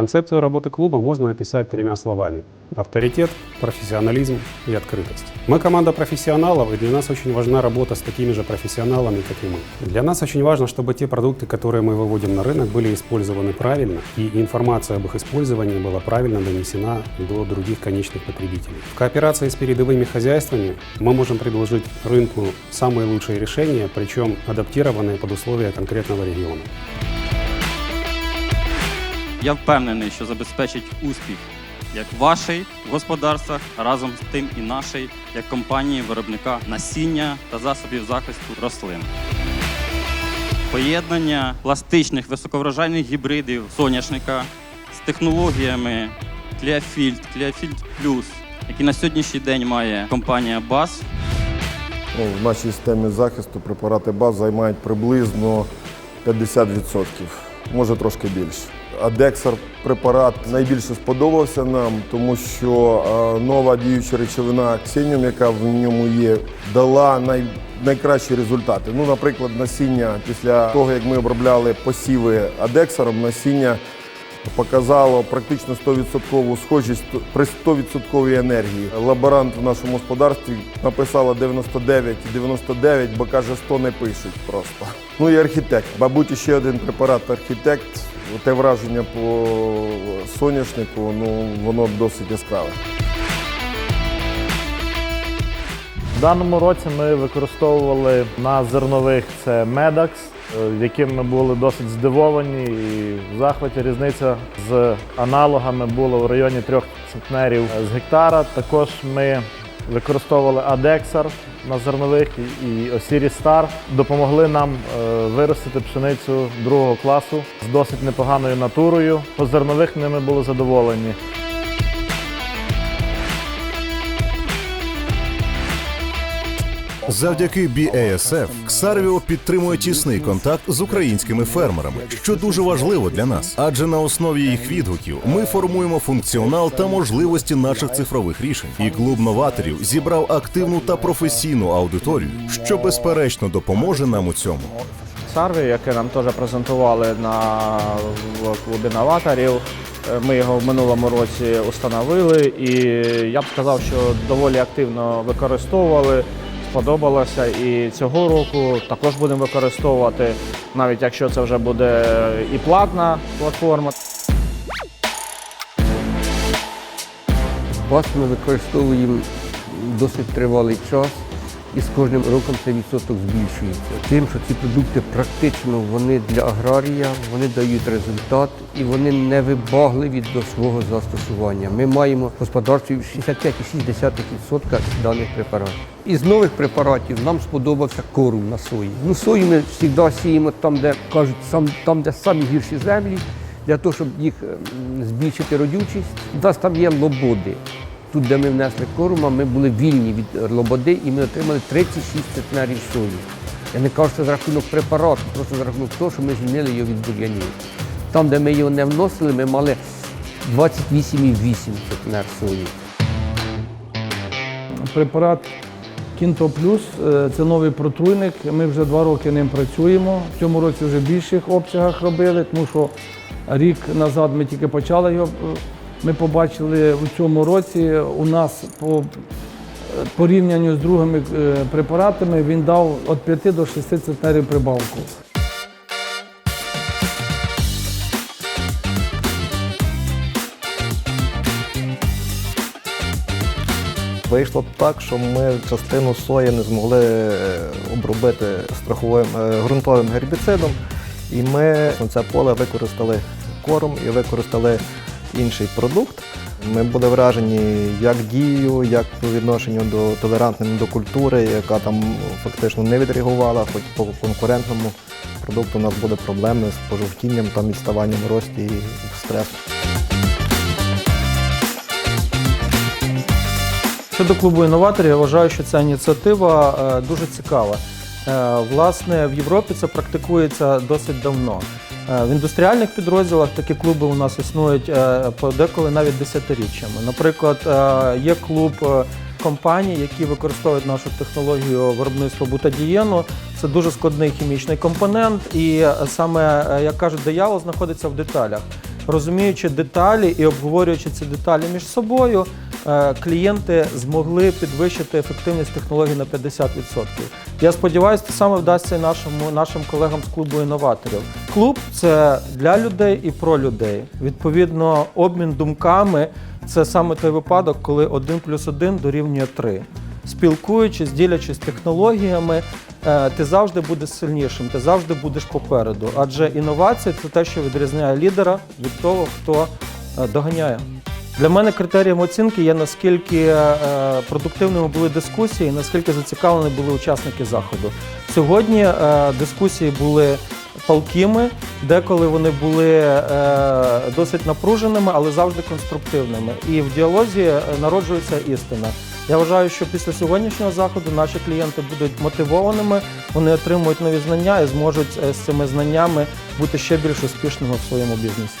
Концепцию работы клуба можно описать тремя словами. Авторитет, профессионализм и открытость. Мы команда профессионалов, и для нас очень важна работа с такими же профессионалами, как и мы. Для нас очень важно, чтобы те продукты, которые мы выводим на рынок, были использованы правильно, и информация об их использовании была правильно донесена до других конечных потребителей. В кооперации с передовыми хозяйствами мы можем предложить рынку самые лучшие решения, причем адаптированные под условия конкретного региона. Я впевнений, що забезпечить успіх як вашій в господарствах, разом з тим і нашій, як компанії виробника насіння та засобів захисту рослин. Поєднання пластичних високоврожайних гібридів соняшника з технологіями Clearfield, Clearfield Plus, які на сьогоднішній день має компанія BAS, Ну, в нашій системі захисту препарати БАЗ займають приблизно 50%, може трошки більше. Адексар препарат найбільше сподобався нам, тому що е, нова діюча речовина Ксеніум, яка в ньому є, дала най, найкращі результати. Ну, наприклад, насіння після того, як ми обробляли посіви адексаром, насіння показало практично 100% схожість при 100% енергії. Лаборант в нашому господарстві написала 99 і 99, бо каже, 100 не пишуть просто. Ну і архітект. Мабуть, ще один препарат архітект. Те враження по соняшнику, ну воно досить яскраве. Даному році ми використовували на зернових це е, яким ми були досить здивовані і в захваті різниця з аналогами була в районі 3 центнерів з гектара. Також ми використовували Адексар на зернових і- і Osiris Star. Допомогли нам е, виростити пшеницю другого класу з досить непоганою натурою. По зернових ними були задоволені. Завдяки BASF Ксарвіо підтримує тісний контакт з українськими фермерами, що дуже важливо для нас. Адже на основі їх відгуків ми формуємо функціонал та можливості наших цифрових рішень. І клуб новаторів зібрав активну та професійну аудиторію, що безперечно допоможе нам у цьому. Сарві, яке нам теж презентували на клубі новаторів. Е, Ми його в минулому році установили, і я б сказав, що доволі активно використовували. Сподобалося і цього року також будемо використовувати, навіть якщо це вже буде і платна платформа. Бас ми використовуємо досить тривалий час, і з кожним роком цей відсоток збільшується. Тим, що ці продукти практично вони для аграрія, вони дають результат і вони не вибагливі до свого застосування. Ми маємо в господарстві 65,6% даних препаратів. Із нових препаратів нам сподобався корум на сої. Ну, сою ми завжди сіємо там, де кажуть, сам, там, де самі гірші землі, для того, щоб їх ем, збільшити родючість. У нас там є лободи. Тут, де ми внесли корума, ми були вільні від лободи і ми отримали 36 центнерів сої. Я не кажу, що за рахунок препарату, просто за рахунок того, що ми звільнили його від бур'янів. Там, де ми його не вносили, ми мали 28,8 центнер сої. Препарат Кінто Плюс е, це новий протруйник. Ми вже два роки ним працюємо. В цьому році вже в більших обсягах робили, тому що рік назад ми тільки почали його. Ми побачили у цьому році у нас по е, порівнянню з другими е, препаратами він дав від 5 до 6 центнерів прибавку. Вийшло так, що ми частину сої не змогли е, обробити страховим ґрунтовим гербіцидом, і ми це поле використали корм і використали інший продукт. Ми були вражені як дією, як по відношенню до толерантної до культури, яка там фактично не відреагувала, хоч по конкурентному продукту у нас були проблеми з пожовтінням, там відставанням рості і стресу. Щодо клубу інноваторів, я вважаю, що ця ініціатива е, дуже цікава. Е, Власне, в Європі це практикується досить давно. Е, В індустріальних підрозділах такі клуби у нас існують е, подеколи навіть десятиріччями. Наприклад, е, є клуб компаній, які використовують нашу технологію виробництва бутадієну. Це дуже складний хімічний компонент, і саме, як кажуть, диявол знаходиться в деталях. розуміючи деталі і обговорюючи ці деталі між собою, клієнти змогли підвищити ефективність технологій на 50%. Я сподіваюся, те саме вдасться нашому нашим колегам з клубу інноваторів. Клуб це для людей і про людей. Відповідно, обмін думками це саме той випадок, коли 1 плюс 1 дорівнює 3. Спілкуючись, ділячись технологіями, е, ти завжди будеш сильнішим, ти завжди будеш попереду. Адже інновація це те, що відрізняє лідера від того, хто е, доганяє. Для мене критерієм оцінки є наскільки е, продуктивними були дискусії, наскільки зацікавлені були учасники заходу. Сьогодні е, дискусії були палкими, деколи вони були е, досить напруженими, але завжди конструктивними. І в діалозі е, народжується істина. Я вважаю, що після сьогоднішнього заходу наші клієнти будуть мотивованими, вони отримують нові знання і зможуть е, з цими знаннями бути ще більш успішними в своєму бізнесі.